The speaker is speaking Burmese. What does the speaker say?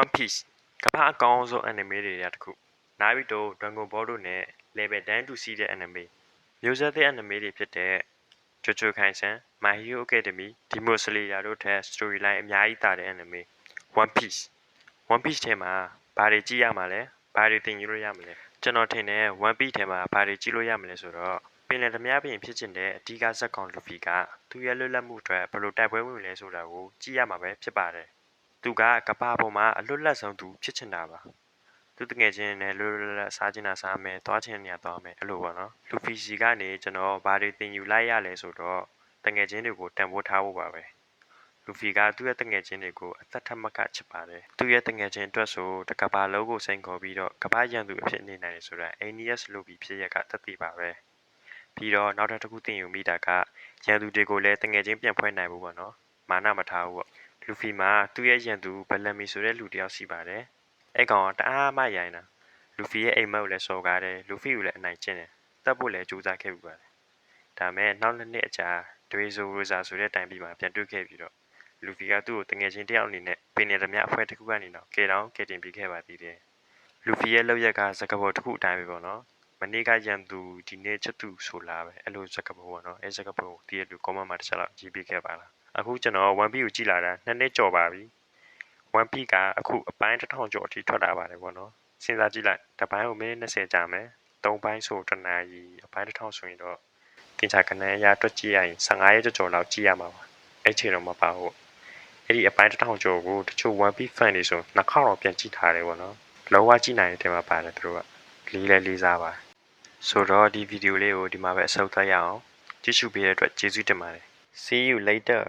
One Piece ကမ္ဘာအကောင်းဆုံး anime တွေထဲတစ်ခု Naruto Dragon Ball တို့နဲ့ level တန်းတူစီးတဲ့ anime မျိုးဆက်သစ် anime တွေဖြစ်တဲ့ JoJo Kaisen My Hero Academy Demon Slayer တို့ထက် storyline အများကြီးတာတဲ့ anime One Piece One Piece ထဲမှာ ဘာတွေကြည့်ရမှာလဲ ဘာတွေသင်ယူလို့ရမလဲ ကျွန်တော်ထင်တယ် One Piece ထဲမှာ ဘာတွေကြည့်လို့ရမလဲဆိုတော့ ပင်လယ်ဓမြပြင်ဖြစ်ချင်တဲ့ အဓိကဇက်ကောင် လူဖီက သူရဲ့လွတ်လပ်မှုအတွက် ဘယ်လိုတိုက်ပွဲဝင်လဲဆိုတာကို ကြည့်ရမှာပဲဖြစ်ပါတယ် သူကကပ္ပပေါ်မှာအလွတ်လပ်ဆုံးသူဖြစ်ချင်တာပါသူတငယ်ချင်းနဲ့လွတ်လွတ်လပ်လပ်စားချင်တာစားမယ်သွားချင်တဲ့နေရာသွားမယ်အဲ့လိုပေါ့နော်လူဖီစီကနေကျွန်တော်ဘာတွေသင်ယူလိုက်ရလဲဆိုတော့တငယ်ချင်းတွေကိုတန်ဖိုးထားဖို့ပါပဲလူဖီကသူ့ရဲ့တငယ်ချင်းတွေကိုအသက်ထက်မကချစ်ပါတယ်သူ့ရဲ့တငယ်ချင်းအတွက်ဆိုတကဘာလုံးကိုစိန်ခေါ်ပြီးတော့ကဘာရန်သူအဖြစ်နေနိုင်တယ်ဆိုတာ ANS လို့ပြီးဖြစ်ရကသက်သေပါပဲပြီးတော့နောက်တစ်ခုသင်ယူမိတာကရန်သူတွေကိုလည်းတငယ်ချင်းပြန်ဖွဲ့နိုင်ဖို့ပေါ့နော်မာနမထားဘူးပေါ့ လူဖီမှာသူ့ရဲ့ရန်သူဘလန်မီဆိုတဲ့လူတစ်ယောက်ရှိပါတယ်။အဲ့ကောင်ကတအားမှရိုင်းတာလူဖီရဲ့အိမ်မက်ကိုလည်းစော်ကားတယ်လူဖီကိုလည်းအနိုင်ကျင့်တယ်။တပ်ဖို့လည်းကြိုးစားခဲ့ပူပါတယ်။ဒါမဲ့နောက်နှစ်နှစ်အကြာဒွေဇိုရိုဇာဆိုတဲ့တိုင်ပြီးမှပြန်တွေ့ခဲ့ပြီးတော့လူဖီကသူ့ကိုတငယ်ချင်းတစ်ယောက်အနေနဲ့ပင်နေသမျှအဖွဲတစ်ခုကနေတော့ကေတောင်ကေတင်ပြီးခဲ့ပါသေးတယ်။လူဖီရဲ့လောက်ရက်ကစကဘောတစ်ခုအတိုင်းပဲပေါ့နော်။မနေ့ကရန်သူဒီနေ့ချက်သူဆိုလာပဲအဲ့လိုစကဘောပေါ့နော်။အဲ့စကဘောကိုတည့်ရလူကောမန့်မှာတစ်ချက်လောက်ကြည့်ပြီးခဲ့ပါလား။ အခုကျွန်တော် One Piece ကိုကြည့်လာတာနှစ်နှစ်ကျော်ပါပြီ One Piece ကအခုအပိုင်းတစ်ထောင်ကျော်အထိထွက်လာပါတယ်ပေါ့နော်စဉ်းစားကြည့်လိုက်တစ်ပိုင်းကိုမိနစ်20ကြာမယ်သုံးပိုင်းဆိုတစ်နာရီအပိုင်းတစ်ထောင်ဆိုရင်တော့တင်ချာကနေရတွက်ကြည့်ရရင်15ရက်ကျော်ကျော်လောက်ကြည့်ရမှာပါအဲ့ချိန်တော့မပါဘူးအဲ့ဒီအပိုင်းတစ်ထောင်ကျော်ကိုတချို့ One Piece fan တွေဆိုနှစ်ခေါက်တော့ပြန်ကြည့်ထားတယ်ပေါ့နော်လောကကြည့်နိုင်တဲ့ထဲမှာပါတယ်သူတို့ကလေးလဲလေးစားပါဆိုတော့ဒီဗီဒီယိုလေးကိုဒီမှာပဲအဆုံးသတ်ရအောင်ကြည့်ရှုပေးတဲ့အတွက်ကျေးဇူးတင်ပါတယ် See you later